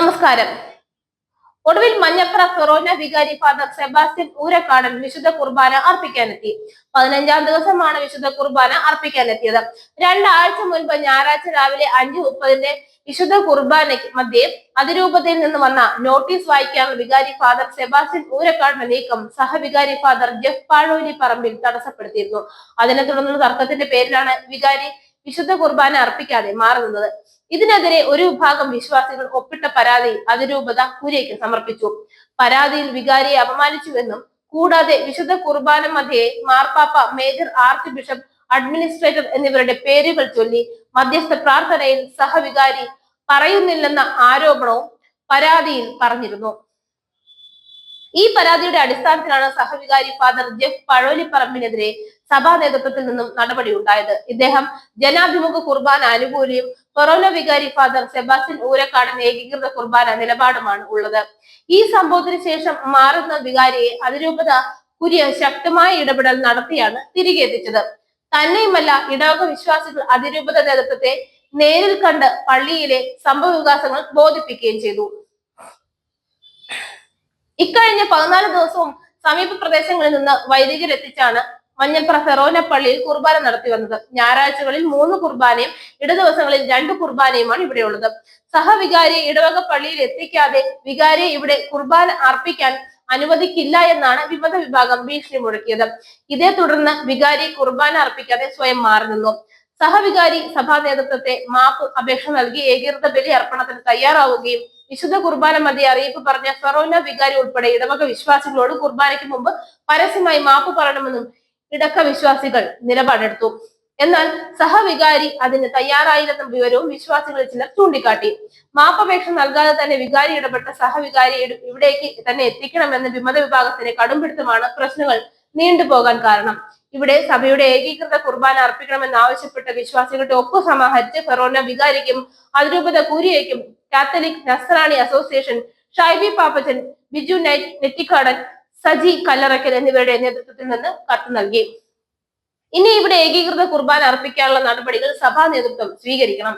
നമസ്കാരം. ഒടുവിൽ മഞ്ഞപ്ര ഫെറോന വികാരി ഫാദർ സെബാസ്റ്റ്യൻ ഊരക്കാടൻ വിശുദ്ധ കുർബാന അർപ്പിക്കാനെത്തി. പതിനഞ്ചാം ദിവസമാണ് വിശുദ്ധ കുർബാന അർപ്പിക്കാനെത്തിയത്. രണ്ടാഴ്ച മുൻപ് ഞായറാഴ്ച രാവിലെ അഞ്ചു മുപ്പതിന്റെ വിശുദ്ധ കുർബാനയ്ക്ക് മധ്യേ അതിരൂപതയിൽ നിന്ന് വന്ന നോട്ടീസ് വായിക്കാനുള്ള വികാരി ഫാദർ സെബാസ്റ്റ്യൻ ഊരക്കാടിന്റെ നീക്കം സഹവികാരി ഫാദർ ജെഫ് പാഴോലി പറമ്പിൽ തടസ്സപ്പെടുത്തിയിരുന്നു. അതിനെ തുടർന്നുള്ള തർക്കത്തിന്റെ പേരിലാണ് വികാരി വിശുദ്ധ കുർബാന അർപ്പിക്കാതെ മാറുന്നത്. ഇതിനെതിരെ ഒരു വിഭാഗം വിശ്വാസികൾ ഒപ്പിട്ട പരാതി അതിരൂപത കുര്യയ്ക്ക് സമർപ്പിച്ചു. പരാതിയിൽ വികാരിയെ അപമാനിച്ചുവെന്നും കൂടാതെ വിശുദ്ധ കുർബാന മധ്യേ മാർപ്പാപ്പ മേജർ ആർച്ച് ബിഷപ്പ് അഡ്മിനിസ്ട്രേറ്റർ എന്നിവരുടെ പേരുകൾ ചൊല്ലി മധ്യസ്ഥ പ്രാർത്ഥനയിൽ സഹവികാരി പറയുന്നില്ലെന്ന ആരോപണവും പരാതിയിൽ പറഞ്ഞിരുന്നു. ഈ പരാതിയുടെ അടിസ്ഥാനത്തിലാണ് സഹവികാരി ഫാദർ ജെഫ് പഴോലിപ്പറമ്പിനെതിരെ സഭാ നേതൃത്വത്തിൽ നിന്നും നടപടി ഉണ്ടായത്. ഇദ്ദേഹം ജനാഭിമുഖ കുർബാന അനുകൂലിയും കൊറോന വികാരി ഫാദർ സെബാസ്റ്റ്യൻ ഊരക്കാടൻ ഏകീകൃത കുർബാന നിലപാടുമാണ് ഉള്ളത്. ഈ സംഭവത്തിന് ശേഷം മാറുന്ന വികാരിയെ അതിരൂപത കുര്യ ശക്തമായ ഇടപെടൽ നടത്തിയാണ് തിരികെ എത്തിച്ചത്. തന്നെയുമല്ല ഇടവക വിശ്വാസികൾ അതിരൂപത നേതൃത്വത്തെ നേരിൽ കണ്ട് പള്ളിയിലെ സംഭവ വികാസങ്ങൾ ബോധിപ്പിക്കുകയും ചെയ്തു. ഇക്കഴിഞ്ഞ പതിനാല് ദിവസവും സമീപ പ്രദേശങ്ങളിൽ നിന്ന് വൈദികരെത്തിച്ചാണ് മഞ്ഞപ്ര ഫെറോന പള്ളിയിൽ കുർബാന നടത്തി വന്നത്. ഞായറാഴ്ചകളിൽ മൂന്ന് കുർബാനയും ഇട ദിവസങ്ങളിൽ രണ്ട് കുർബാനയുമാണ് ഇവിടെയുള്ളത്. സഹവികാരിയെ ഇടവക പള്ളിയിൽ എത്തിക്കാതെ വികാരിയെ ഇവിടെ കുർബാന അർപ്പിക്കാൻ അനുവദിക്കില്ല എന്നാണ് വിമത വിഭാഗം ഭീഷണി മുഴക്കിയത്. ഇതേ തുടർന്ന് വികാരി കുർബാന അർപ്പിക്കാതെ സ്വയം മാറി നിന്നു. സഹവികാരി സഭാ നേതൃത്വത്തെ മാപ്പ് അപേക്ഷ നൽകി ഏകീകൃത ബലി അർപ്പണത്തിന് തയ്യാറാവുകയും വിശുദ്ധ കുർബാന മതി അറിയിപ്പ് പറഞ്ഞ ഫെറോന വികാരി ഉൾപ്പെടെ ഇടവക വിശ്വാസികളോട് കുർബാനയ്ക്ക് മുമ്പ് പരസ്യമായി മാപ്പ് പറയണമെന്നും ഇടക്ക വിശ്വാസികൾ നിലപാടെടുത്തു. എന്നാൽ സഹവികാരി അതിന് തയ്യാറായില്ലെന്ന വിവരവും വിശ്വാസികളിൽ ചിലർ ചൂണ്ടിക്കാട്ടി. മാപ്പപേക്ഷ നൽകാതെ തന്നെ വികാരി ഇടപെട്ട സഹവികാരി ഇവിടേക്ക് തന്നെ എത്തിക്കണമെന്ന വിമത വിഭാഗത്തിന്റെ കടുംപിടുത്തമാണ് പ്രശ്നങ്ങൾ നീണ്ടുപോകാൻ കാരണം. ഇവിടെ സഭയുടെ ഏകീകൃത കുർബാന അർപ്പിക്കണമെന്ന് ആവശ്യപ്പെട്ട വിശ്വാസികളുടെ ഒപ്പ് സമാഹരിച്ച് ഫെറോന വികാരിക്കും അതിരൂപത കൂരിയയ്ക്കും Catholic Nasrani association Shaiby Pappachan Biju knight Nettikkadan Saji Kallarakkal എന്നിവരുടെ നേതൃത്വത്തിൽ നിന്ന് കത്ത് നൽകി. ഇനി ഇവിടെ ഏകീകൃത കുർബാന അർപ്പിക്കാനുള്ള നടപടികൾ സഭാ നേതൃത്വം സ്വീകരിക്കണം.